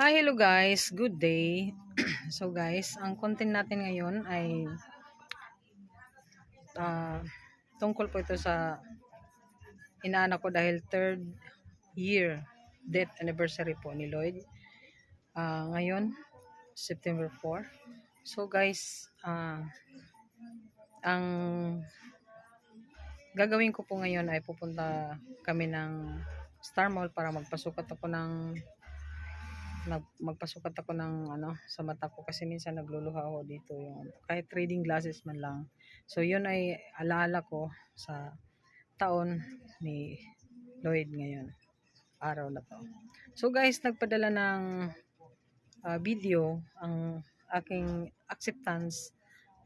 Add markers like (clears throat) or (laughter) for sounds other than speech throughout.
Hi, hello guys. Good day. (clears throat) so guys, ang content natin ngayon ay ah, tungkol po ito sa inaanak ko dahil third year death anniversary po ni Lloyd. Ah, ngayon, September 4. So guys, ah, ang gagawin ko po ngayon ay pupunta kami ng Star Mall para magpasukat ako ng nag, magpasukat ako ng ano sa mata ko kasi minsan nagluluha ako dito yung kahit reading glasses man lang. So yun ay alaala ko sa taon ni Lloyd ngayon. Araw na to. So guys, nagpadala ng ah, video ang aking acceptance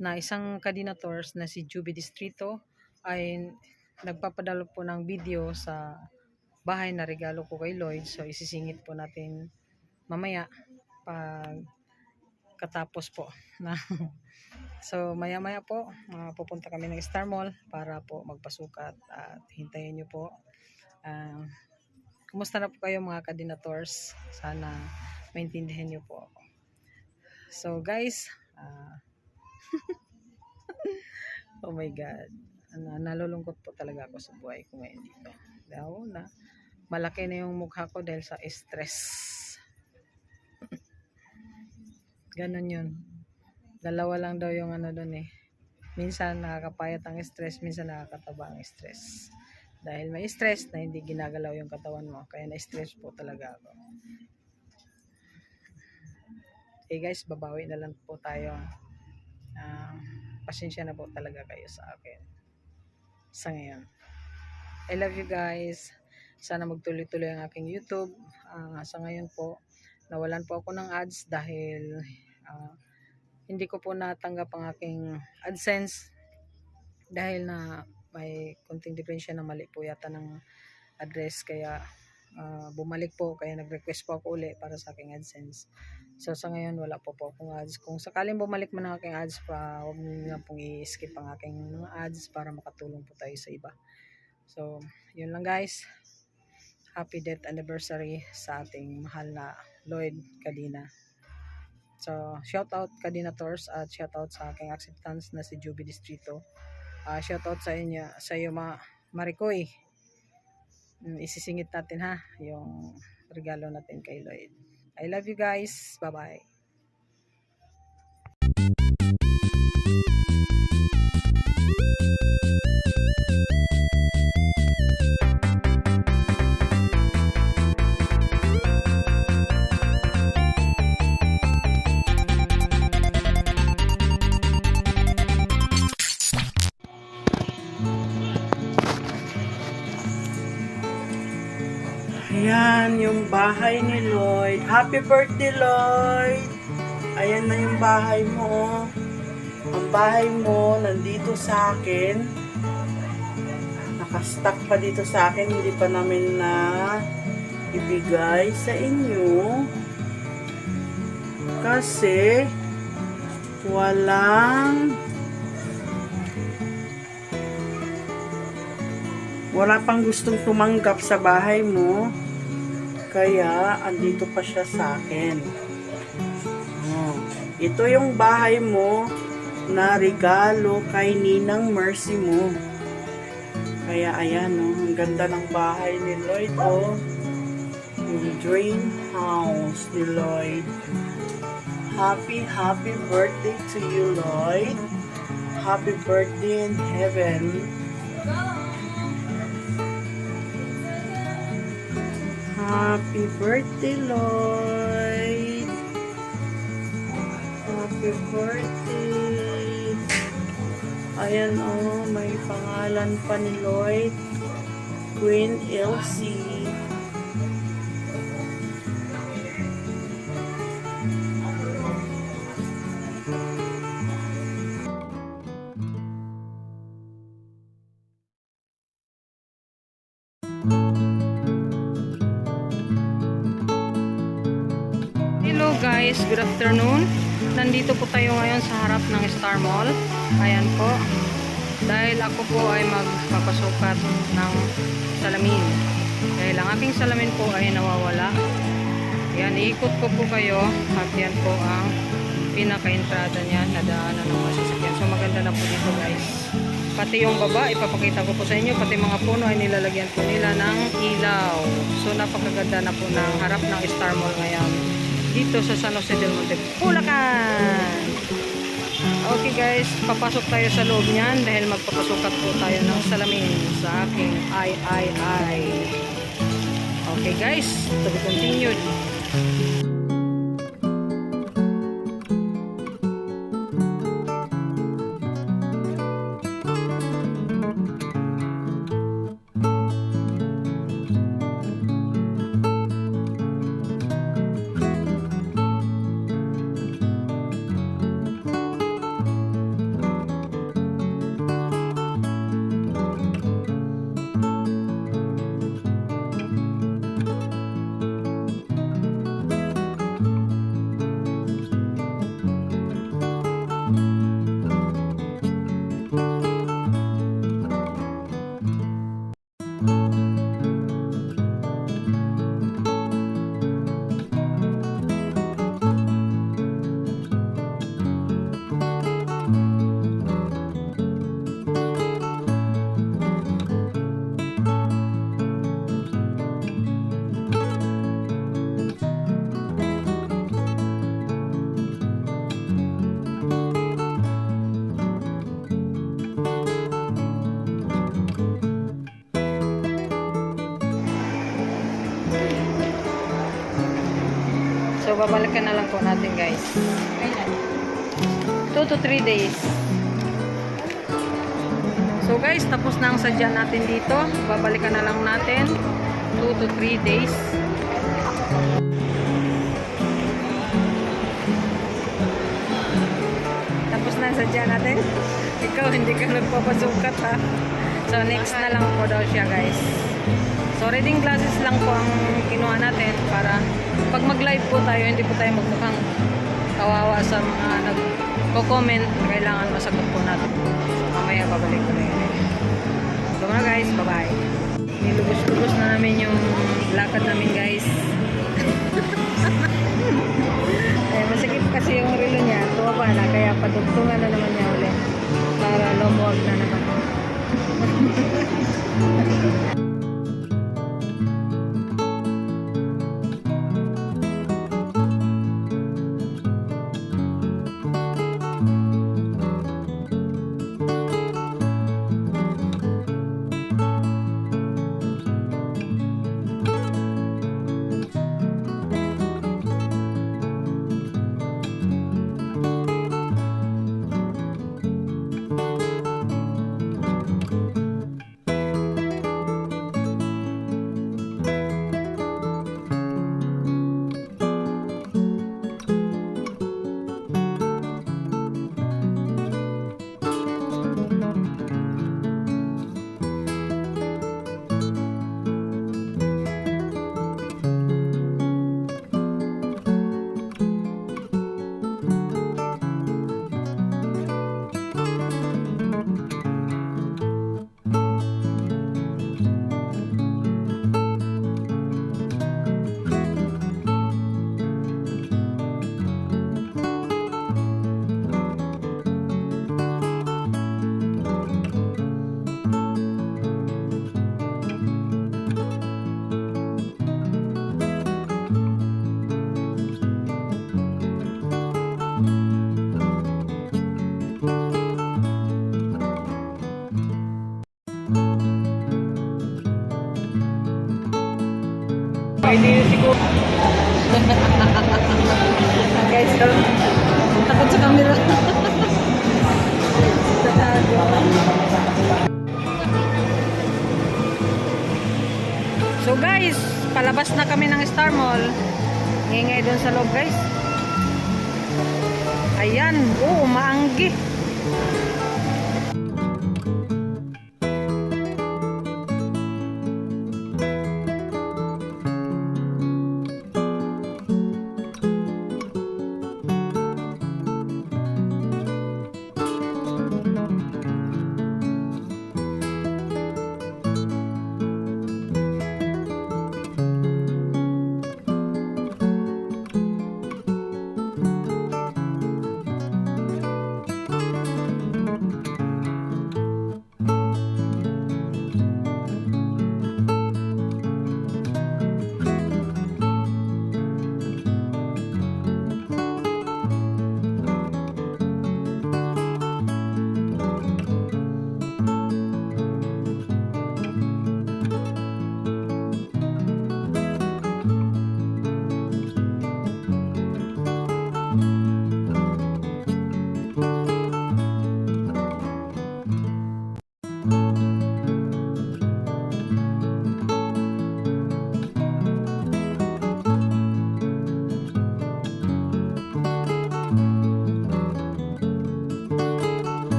na isang coordinators na si Juby Distrito ay nagpapadala po ng video sa bahay na regalo ko kay Lloyd. So isisingit po natin mamaya pag katapos po na. (laughs) So maya maya po uh, pupunta kami ng Star Mall para po magpasukat at hintayin nyo po. Uh, kumusta na po kayo mga kadinators? Sana maintindihan nyo po. Ako so guys uh, (laughs) oh my god. Ano, nalulungkot po talaga ako sa buhay ko ngayon dito. Daw na malaki na yung mukha ko dahil sa stress Ganon yun. Dalawa lang daw yung ano doon eh. Minsan nakakapayat ang stress, minsan nakakataba ang stress. Dahil may stress na hindi ginagalaw yung katawan mo. Kaya na-stress po talaga ako. Okay guys, babawi na lang po tayo. Uh, pasensya na po talaga kayo sa akin. Sa ngayon. I love you guys. Sana magtuloy-tuloy ang aking YouTube. Uh, sa ngayon po, nawalan po ako ng ads dahil uh, hindi ko po natanggap ang aking AdSense dahil na may konting diferensya na mali po yata ng address kaya uh, bumalik po kaya nag-request po ako uli para sa aking AdSense. So sa ngayon wala po po akong ads. Kung sakaling bumalik man ang aking ads pa, huwag niyo pong i-skip ang aking mga ads para makatulong po tayo sa iba. So, yun lang guys. Happy death anniversary sa ating mahal na Lloyd Cadina. So, shout out Kadinators at shout out sa aking acceptance na si Juby Distrito. Uh, shout out sa inyo, sa iyo ma Marikoy. Um, isisingit natin ha, yung regalo natin kay Lloyd. I love you guys. Bye-bye. Yung bahay ni Lloyd. Happy birthday, Lloyd! Ayan na yung bahay mo. Ang bahay mo, nandito sa akin. Nakastack pa dito sa akin. Hindi pa namin na ibigay sa inyo. Kasi, walang wala pang gustong tumanggap sa bahay mo. Kaya, andito pa siya sa akin. Oh. Ito yung bahay mo na regalo kay Ninang Mercy mo. Kaya, ayan, oh, ang ganda ng bahay ni Lloyd, oh. Yung dream house ni Lloyd. Happy, happy birthday to you, Lloyd. Happy birthday in heaven. Happy birthday, Lloyd! Happy birthday! Ayan oh, may pangalan pa ni Lloyd. Queen Elsie. Guys, good afternoon. Nandito po tayo ngayon sa harap ng Star Mall. Ayan po. Dahil ako po ay magpapasukat ng salamin. Dahil ang aking salamin po ay nawawala. Yan, iikot ko po kayo at yan po ang pinaka-entrada niya na daanan ng mga sasakyan. So maganda na po dito guys. Pati yung baba, ipapakita ko po sa inyo. Pati mga puno ay nilalagyan po nila ng ilaw. So napakaganda na po ng harap ng Star Mall ngayon. Dito sa San Jose del Monte, Bulacan! Okay guys, papasok tayo sa loob niyan dahil magpapasukat po tayo ng salamin sa aking ay ay ay. Okay guys, to be continued. So babalikan na lang po natin guys. 2 to 3 days. So guys, tapos na ang sadya natin dito. Babalikan na lang natin. 2 to 3 days. Tapos na ang sadya natin. Ikaw, hindi ka nagpapasukat ha. So next na lang po daw siya guys. So reading glasses lang po ang kinuha natin para pag mag-live po tayo, hindi po tayo magmukhang kawawa sa mga nagko-comment. Kailangan masagot po natin. So mamaya babalik ko na yun. So muna guys, bye-bye. Nilubos-lubos na namin yung lakad namin guys. (laughs) eh, masakit kasi yung relo niya. Tumaba na, kaya padugtungan na naman niya ulit. Para lumuwag na naman. (laughs) Guys, palabas na kami ng Star Mall. Ngingay doon sa loob guys. Ayan, oo, maanggi.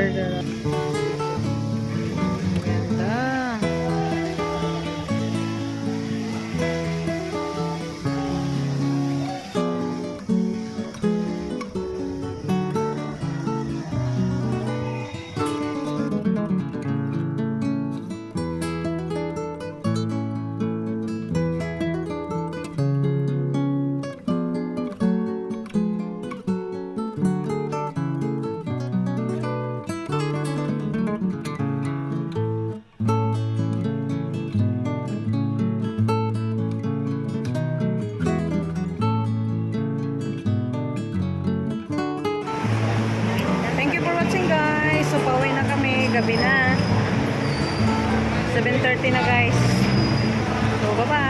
Weather na watching guys. So pauwi na kami. Gabi na. 7.30 na guys. So bye bye.